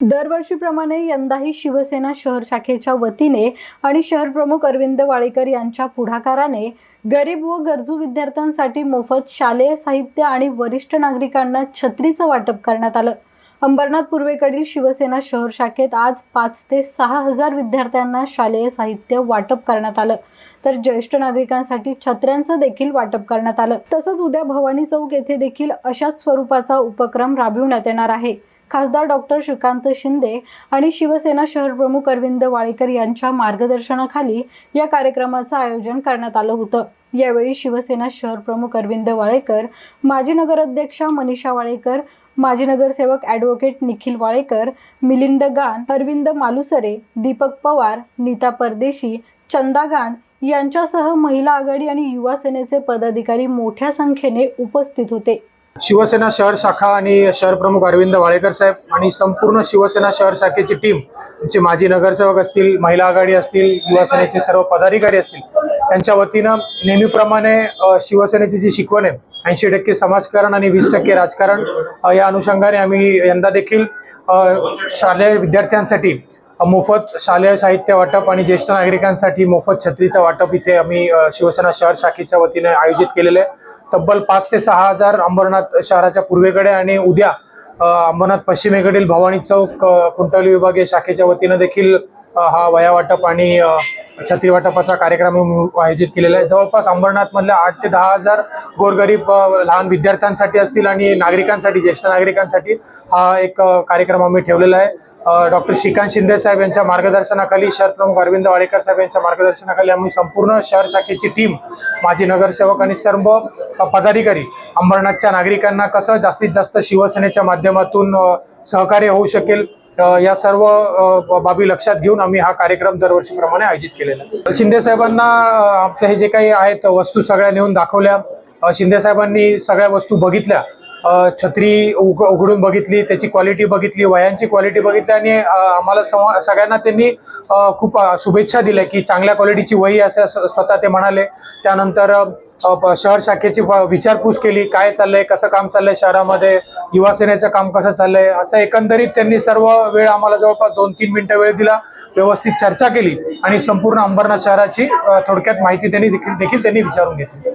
दरवर्षीप्रमाणे यंदाही शिवसेना शहर शाखेच्या वतीने आणि शहर प्रमुख अरविंद वाळेकर यांच्या पुढाकाराने गरीब व गरजू विद्यार्थ्यांसाठी मोफत शालेय साहित्य आणि वरिष्ठ नागरिकांना छत्रीचं वाटप करण्यात आलं. अंबरनाथ पूर्वेकडील शिवसेना शहर शाखेत आज पाच ते सहा हजार विद्यार्थ्यांना शालेय साहित्य वाटप करण्यात आलं. तर ज्येष्ठ नागरिकांसाठी छत्र्यांचं देखील वाटप करण्यात आलं. तसंच उद्या भवानी चौक येथे देखील अशाच स्वरूपाचा उपक्रम राबविण्यात येणार आहे. खासदार डॉक्टर श्रीकांत शिंदे आणि शिवसेना शहर प्रमुख अरविंद वाळेकर यांच्या मार्गदर्शनाखाली या कार्यक्रमाचं आयोजन करण्यात आलं होतं. यावेळी शिवसेना शहर प्रमुख अरविंद वाळेकर माजी नगराध्यक्षा मनीषा वाळेकर माजी नगरसेवक ॲडव्होकेट निखिल वाळेकर मिलिंद गान अरविंद मालुसरे दीपक पवार नीता परदेशी चंदा गान यांच्यासह महिला आघाडी आणि युवा सेनेचे पदाधिकारी मोठ्या संख्येने उपस्थित होते. शिवसेना शहर शाखा आणि शहर प्रमुख अरविंद वाळेकर साहेब आणि संपूर्ण शिवसेना शहर शाखेची टीम आमचे माजी नगरसेवक असतील महिला आघाडी असतील युवा सेनेचे सर्व पदाधिकारी असतील त्यांच्या वतीनं नेहमीप्रमाणे शिवसेनेची जी शिकवण आहे ऐंशी टक्के समाजकारण आणि वीस टक्के राजकारण या अनुषंगाने आम्ही यंदा देखील शालेय विद्यार्थ्यांसाठी मोफत शालेय साहित्य वाटप आणि ज्येष्ठ नागरिकांसाठी मोफत छत्रीचं वाटप इथे आम्ही शिवसेना शहर शाखेच्या वतीने आयोजित केलेलं आहे. तब्बल पाच ते सहा हजार अंबरनाथ शहराच्या पूर्वेकडे आणि उद्या अंबरनाथ पश्चिमेकडील भवानी चौक अ, कुंटवली विभागीय शाखेच्या वतीनं देखील हा वया वाटप आणि छत्रीवाटपाचा छत्री वाटपाचा कार्यक्रम आयोजित केलेला आहे. जवळपास अंबरनाथमधल्या आठ ते दहा हजार गोरगरीब लहान विद्यार्थ्यांसाठी असतील आणि नागरिकांसाठी ज्येष्ठ नागरिकांसाठी हा एक कार्यक्रम आम्ही ठेवलेला आहे. डॉक्टर श्रीकांत शिंदे साहेब यांच्या मार्गदर्शनाखाली शहर प्रमुख अरविंद वाडेकर साहेब यांच्या मार्गदर्शनाखाली आम्ही संपूर्ण शहर शाखेची टीम माजी नगरसेवक आणि सर्व पदाधिकारी अंबरनाथच्या नागरिकांना कसं जास्तीत जास्त शिवसेनेच्या माध्यमातून सहकार्य होऊ शकेल या सर्व बाबी लक्षात घेऊन आम्ही हा कार्यक्रम दरवर्षीप्रमाणे आयोजित केलेला आहे. शिंदे साहेबांना अ, आपले हे जे काही आहेत वस्तू सगळ्या नेऊन दाखवल्या. शिंदे साहेबांनी सगळ्या वस्तू बघितल्या. छत्री उघ उघडून बघितली त्याची क्वालिटी बघितली वयांची क्वालिटी बघितली आणि आम्हाला संवा- सगळ्यांना त्यांनी खूप शुभेच्छा दिल्या की चांगल्या क्वालिटीची वही असं स्वतः ते म्हणाले. त्यानंतर शहर शाखेची विचारपूस केली काय चाललंय कसं काम चाललंय शहरामध्ये युवा सेनेचं काम कसं चाललंय असं एकंदरीत त्यांनी सर्व वेळ आम्हाला जवळपास दोन तीन मिनिटं वेळ दिला व्यवस्थित चर्चा केली आणि संपूर्ण अंबरनाथ शहराची थोडक्यात माहिती त्यांनी देखील देखील त्यांनी विचारून घेतली.